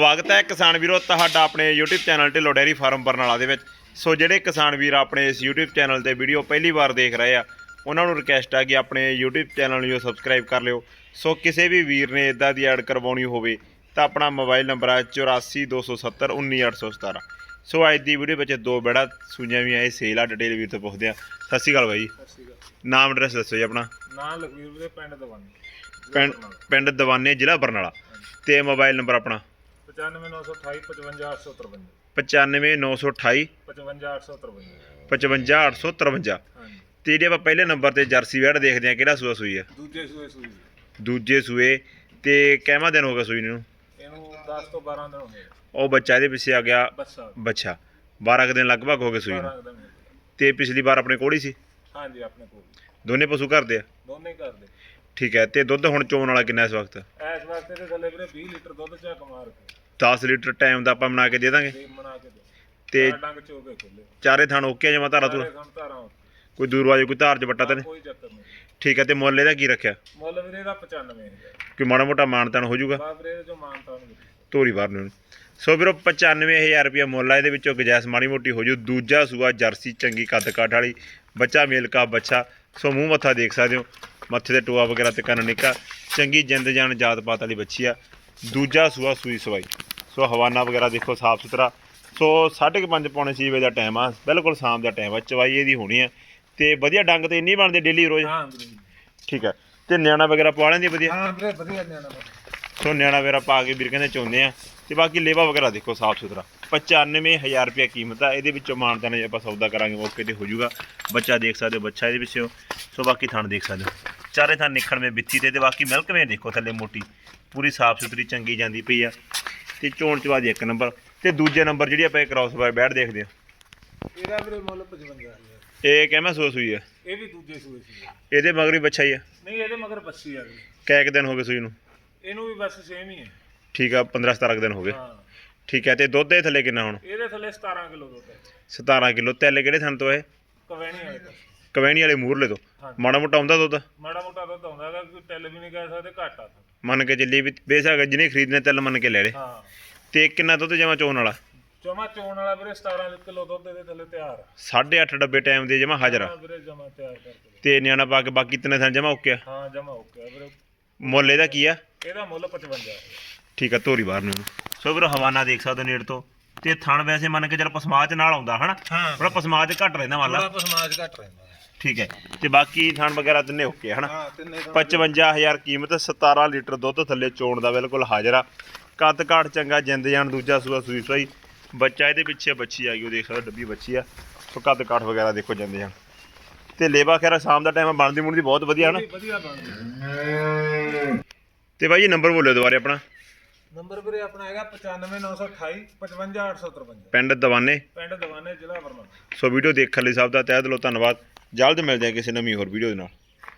ਸਵਾਗਤ ਹੈ ਕਿਸਾਨ ਵੀਰੋ ਤੁਹਾਡਾ ਆਪਣੇ YouTube channel Dhillon dairy farm Barnala ਦੇ ਵਿੱਚ। ਸੋ ਜਿਹੜੇ ਕਿਸਾਨ ਵੀਰ ਆਪਣੇ ਇਸ YouTube ਚੈਨਲ ਤੇ ਵੀਡੀਓ ਪਹਿਲੀ ਵਾਰ ਦੇਖ ਰਹੇ ਆ ਉਹਨਾਂ ਨੂੰ ਰਿਕਵੈਸਟ ਆ ਕਿ ਆਪਣੇ YouTube ਚੈਨਲ ਨੂੰ ਸਬਸਕ੍ਰਾਈਬ ਕਰ ਲਿਓ। ਸੋ ਕਿਸੇ ਵੀ ਵੀਰ ਨੇ ਇਦਾਂ ਦੀ ਐਡ ਕਰਵਾਉਣੀ ਹੋਵੇ ਤਾਂ ਆਪਣਾ ਮੋਬਾਈਲ ਨੰਬਰ ਹੈ 8427191817 ਸੋ ਅੱਜ ਦੀ ਵੀਡੀਓ ਵਿੱਚ ਦੋ ਬੜਾ ਸੂਈਆਂ ਵੀ ਆਏ ਸੇਲ ਆ ਡਿਟੇਲ ਵੀਰ ਤੋਂ ਪੁੱਛਦੇ ਆ। ਸਤਿ ਸ਼੍ਰੀ ਅਕਾਲ ਬਾਈ। ਸਤਿ ਸ਼੍ਰੀ ਅਕਾਲ। ਨਾਮ ਐਡਰੈਸ ਦੱਸੋ ਜੀ ਆਪਣਾ। ਨਾਂ ਲਖਵੀਰ ਵੀਰੇ ਪਿੰਡ ਦਵਾਨੀ। ਪਿੰਡ ਪਿੰਡ ਦਵਾਨੇ ਜ਼ਿਲ੍ਹਾ ਬਰਨਾਲਾ। ਤੇ ਮੋਬਾਈਲ ਨੰਬਰ ਆਪਣਾ। 95928 95928 55853 55853 ਹਾਂਜੀ। ਤੇ ਜਿਹੜੇ ਆਪਾਂ ਪਹਿਲੇ ਨੰਬਰ ਤੇ ਜਰਸੀ ਵੈੜ ਦੇਖਦੇ ਆ ਕਿਹੜਾ ਸੂਆ ਸੂਈ ਆ? ਦੂਜੇ ਸੂਏ ਸੂਈ। ਦੂਜੇ ਸੂਏ। ਤੇ ਕਿੰਨਾ ਦਿਨ ਹੋ ਗਿਆ ਸੂਈ ਨੂੰ? ਇਹਨੂੰ 10 ਤੋਂ 12 ਦਿਨ ਹੋ ਗਏ। ਉਹ ਬੱਚਾ ਇਹਦੇ ਪਿੱਛੇ ਆ ਗਿਆ। ਬੱਸਾ ਬੱਚਾ। 12 ਕੁ ਦਿਨ ਲਗਭਗ ਹੋ ਗਏ ਸੂਈ 12 ਨੂੰ ਦਿਨ ਹੋ ਗਏ। ਤੇ ਪਿਛਲੀ ਵਾਰ ਆਪਣੇ ਕੋਲ ਹੀ ਸੀ? ਹਾਂਜੀ ਆਪਣੇ ਕੋਲ। ਦੋਨੇ ਪਸ਼ੂ ਘਰ ਦੇ ਆ? ਦੋਨੇ ਕਰਦੇ। ਠੀਕ ਹੈ ਤੇ ਦੁੱਧ ਹੁਣ ਚੋਣ ਵਾਲਾ ਕਿੰਨਾ ਇਸ ਵਕਤ? ਐਸ ਵਾਸਤੇ ਤੇ ਥੱਲੇ ਵੀਰੇ 20 ਲੀਟਰ ਦੁੱਧ ਝੱਕ ਮਾਰ ਕੇ। 10 ਲੀਟਰ ਟਾਈਮ ਦਾ ਆਪਾਂ ਬਣਾ ਕੇ ਦੇ ਦਾਂਗੇ। ਤੇ ਬਣਾ ਕੇ ਦੇ। ਤੇ ਚਾਰ ਡੰਗ ਚੋ ਕੇ ਖੁੱਲੇ ਚਾਰੇ ਥਾਂ ਓਕੇ ਜਮਾ ਧਾਰਾ ਤੁਰ ਧਾਰਾਂ। ਕੋਈ ਦੂਰ ਵਾਜੇ ਕੋਈ ਧਾਰ ਚ ਬੱਟਾ ਤਾਂ ਨਹੀਂ? ਕੋਈ ਚੱਕਰ ਨਹੀਂ। ਠੀਕ ਹੈ ਤੇ ਮੁੱਲ ਇਹਦਾ ਕੀ ਰੱਖਿਆ? ਮੁੱਲ ਵੀਰੇ ਦਾ 95000 ਕੋਈ ਮਾੜਾ ਮੋਟਾ ਮਾਨਤਾਨ ਹੋ ਜਾਊਗਾ? ਬਾ ਵੀਰੇ ਜੋ ਮਾਨਤਾ ਨੂੰ ਧੋਰੀ ਬਾਹਰ ਨੂੰ। ਸੋ ਵੀਰੋ 95000 ਰੁਪਇਆ ਮੁੱਲ ਆ ਇਹਦੇ ਵਿੱਚੋਂ ਗੁਜਾਇਸ਼ ਮਾੜੀ ਮੋਟੀ ਹੋ ਜੂ ਦੂਜਾ ਸੂਆ ਜਰਸੀ ਚੰਗੀ ਕੱਦ ਕਾਠ ਵਾਲੀ। ਬੱਚਾ ਮੇਲ ਕਾ ਬੱਚਾ ਸੋ ਮੂੰਹ ਮੱਥਾ ਦੇਖ ਸਕਦੇ ਹੋ। ਮੱਥੇ ਤੇ ਟੋਆ ਵਗੈਰਾ ਤੇ ਕੰਨ ਨਿੱਕਾ। ਚੰਗੀ ਜਿੰਦ ਜਾਨ ਜਾਤ ਪਾਤ ਵਾਲੀ ਬੱਚੀ ਆ। ਦੂਜਾ ਸੂਆ ਸੂਈ ਸਵਾਈ। ਸੋ ਹਵਾਨਾ ਵਗੈਰਾ ਦੇਖੋ ਸਾਫ਼ ਸੁਥਰਾ। ਸੋ 5:30 ਪੌਣੇ 6 ਵਜੇ ਦਾ ਟਾਈਮ ਆ ਬਿਲਕੁਲ ਸ਼ਾਮ ਦਾ ਟਾਈਮ ਆ ਚਵਾਈ ਇਹਦੀ ਹੋਣੀ ਆ। ਤੇ ਵਧੀਆ ਡੰਗ ਤੇ ਇੰਨੀ ਬਣਦੇ ਡੇਲੀ ਰੋਜ਼? ਹਾਂ ਵੀਰੇ ਠੀਕ ਹੈ ਤੇ ਨਿਆਣਾ ਵਗੈਰਾ ਪਾ ਲੈਂਦੀ ਵਧੀਆ? ਹਾਂ ਵੀਰੇ ਵਧੀਆ ਨਿਆਣਾ। ਸੋ ਨਿਆਣਾ ਵਗੈਰਾ ਪਾ ਕੇ ਵੀਰ ਕਹਿੰਦੇ ਚੋਂਦੇ ਆ। ਤੇ ਬਾਕੀ ਲੇਵਾ ਵਗੈਰਾ ਦੇਖੋ ਸਾਫ਼ ਸੁਥਰਾ। 95000 ਰੁਪਏ ਕੀਮਤ ਆ। ਇਹਦੇ ਵਿੱਚੋਂ ਮਾਨਤਾ ਨੇ ਆਪਾਂ ਸੌਦਾ ਕਰਾਂਗੇ ਮੌਕੇ ਤੇ ਹੋ ਜਾਊਗਾ। ਬੱਚਾ ਦੇਖ ਸਕਦੇ ਹੋ ਬੱਚਾ ਇਹਦੇ ਵਿੱਚੋਂ ਸੋ ਬਾਕੀ ਥਣ ਦੇਖ ਸਕਦੇ ਹੋ। ਚਾਰੇ ਥਣ ਨਿਕਣ ਮੇ ਵਿੱਚੀ ਤੇ ਤੇ ਬਾਕੀ ਮਿਲਕ ਮੇ ਦੇਖੋ ਥੱਲੇ ਮੋਟੀ। ਪੂਰੀ ਸਾਫ਼ ਸੁਥਰੀ ਚੰਗੀ ਜਾਂਦੀ ਪਈ ਆ। ਤੇ ਚੋਣ ਚਵਾਦੀ ਇੱਕ ਨੰਬਰ ਤੇ ਦੂਜੇ ਨੰਬਰ ਜਿਹੜੀ ਆਪਾਂ ਕ੍ਰਾਸ ਬਾਰ ਬੈਠ ਦੇਖਦੇ ਆ ਇਹਦਾ ਵੀਰੇ ਮੁੱਲ 55000 ਇਹ ਕਿਵੇਂ ਸੋ ਸੂਈ ਆ? ਇਹ ਵੀ ਦੂਜੇ ਸੂਏ ਸੀ ਇਹਦੇ ਮਗਰ ਵੀ ਬੱਚਾ ਹੀ ਆ। ਨਹੀਂ ਇਹਦੇ ਮਗਰ ਬੱਸੀ ਆ ਵੀਰੇ। ਕੈ ਕੁ ਦਿਨ ਹੋ ਗਏ ਸੂਈ ਨੂੰ? ਇਹਨੂੰ ਵੀ ਬਸ ਸੇਮ ਹੀ ਹੈ ਠੀਕ ਆ 15 17 ਕੁ ਦਿਨ ਹੋ ਗਏ। ਹਾਂ। ਠੀਕ ਹੈ ਤੇ ਦੁੱਧ ਦੇ ਥੱਲੇ ਕਿੰਨਾ ਹੁਣ? ਇਹਦੇ ਥੱਲੇ 17 ਕਿਲੋ ਦੁੱਧ ਹੈ। 17 ਕਿਲੋ। ਤੈਲੇ ਕਿਹੜੇ ਥਣ ਤੋਂ ਇਹ? ਕਵੈਣੀ ਵਾਲੇ ਦਾ ਕਵੈਣੀ ਵਾਲੇ ਮੂਰਲੇ ਤੋਂ। ਮਾੜਾ ਮੋਟਾ ਆਉਂਦਾ ਦੁੱਧ? ਮਾੜਾ ਮੋਟਾ ਦੁੱਧ ਆਉਂਦਾ ਹੈਗਾ ਕੋਈ ਟੈਲ ਵੀ ਨਹੀਂ ਕਹਿ ਸਕਦੇ ਘੱਟ ਮੰਨ ਕੇ ਚੱਲੀ ਵੀ ਬੇਸ਼ੱਕ ਜਿਹਨੇ ਖਰੀਦਨੇ ਤਿਲ ਮੰਨ ਕੇ ਲੈ ਲੇ। ਹਾਂ। ਤੇ ਕਿੰਨਾ ਦੁੱਧ ਜਮਾ ਚੋਣ ਵਾਲਾ? ਜਮਾ ਚੋਣ ਵਾਲਾ ਵੀਰੇ 17 ਕਿਲੋ ਦੁੱਧ ਇਹਦੇ ਥੱਲੇ ਤਿਆਰ। ਆ 8.5 ਡੱਬੇ ਟਾਈਮ ਦੇ ਜਮਾ ਹਾਜ਼ਰ ਆ। ਹਾਂ ਵੀਰੇ ਜਮਾ ਤਿਆਰ ਕਰਕੇ ਦੇ। ਤੇ ਨਿਆਣਾ ਪਾ ਕੇ ਬਾਕੀ ਤਿੰਨੇ ਥਾਂ ਜਮਾ ਓਕੇ ਆ? ਹਾਂ ਜਮਾ ਓਕੇ ਆ ਵੀਰੇ। ਮੁੱਲ ਇਹਦਾ ਕੀ ਆ? ਇਹਦਾ ਮੁੱਲ 55 ਠੀਕ ਆ ਧੋਰੀ ਬਾਹਰ ਨੂੰ ਸੋ ਵੀਰੋ ਹਵਾਨਾ ਦੇਖ ਸਕਦੇ ਹੋ ਨੇੜ ਤੋਂ। ਤੇ ਥਣ ਵੈਸੇ ਮੰਨ ਕੇ ਚੱਲ ਪਸਮਾਜ ਨਾਲ ਆਉਂਦਾ ਹਨਾ? ਹਾਂ। ਥੋੜਾ ਪਸਮਾਜ ਘੱਟ ਰਹਿੰਦਾ ਮੰਨ ਲਾ। ਥੋੜਾ ਪਸਮਾਜ ਘੱਟ ਰਹਿੰਦਾ। ਹੈ। ਠੀਕ ਹੈ। ਤੇ ਬਾਕੀ ਥਣ ਵਗੈਰਾ ਤਿੰਨੇ ਓਕੇ ਹਨਾ? ਹਾਂ ਤਿੰਨੇ ਥਾਂ 55000 ਕੀਮਤ 17 ਲੀਟਰ ਦੁੱਧ ਥੱਲੇ ਚੋਣ ਦਾ ਬਿਲਕੁਲ ਹਾਜ਼ਰ ਆ। ਕੱਦ ਕਾਠ ਚੰਗਾ ਜਿੰਦ ਜਾਨ ਦੂਜਾ ਸੂਆ ਸੂਈ ਸੂਈ। ਬੱਚਾ ਇਹਦੇ ਪਿੱਛੇ ਬੱਚੀ ਆ ਗਈ ਉਹ ਦੇਖ ਸਕਦੇ ਡੱਬੀ ਬੱਚੀ ਆ। ਸੋ ਕੱਦ ਕਾਠ ਵਗੈਰਾ ਦੇਖੋ ਜਾਂਦੇ ਜਾਨ। ਤੇ ਲੇਵਾ ਖੈਰਾ ਸ਼ਾਮ ਦਾ ਟਾਈਮ ਬਣਦੀ ਮੁੰਡੀ ਬਹੁਤ ਵਧੀਆ ਹਨਾ? ਵਧੀਆ ਬਣਦੀ। ਤੇ ਬਾਈ ਜੀ ਨੰਬਰ ਬੋਲਿਓ ਦੁਬਾਰੇ ਆਪਣਾ। ਨੰਬਰ ਵੀਰੇ ਆਪਣਾ ਹੈਗਾ 95928 55853 ਪਿੰਡ ਦਵਾਨੇ। ਪਿੰਡ ਦਵਾਨੇ ਜ਼ਿਲ੍ਹਾ ਬਰਨਾਲਾ। ਸੋ ਵੀਡੀਓ ਦੇਖਣ ਲਈ ਸਭ ਦਾ ਤਹਿ ਦਿਲੋਂ ਧੰਨਵਾਦ। ਜਲਦ ਮਿਲਦੇ ਹਾਂ ਕਿਸੇ ਨਵੀਂ ਹੋਰ ਵੀਡੀਓ ਦੇ ਨਾਲ।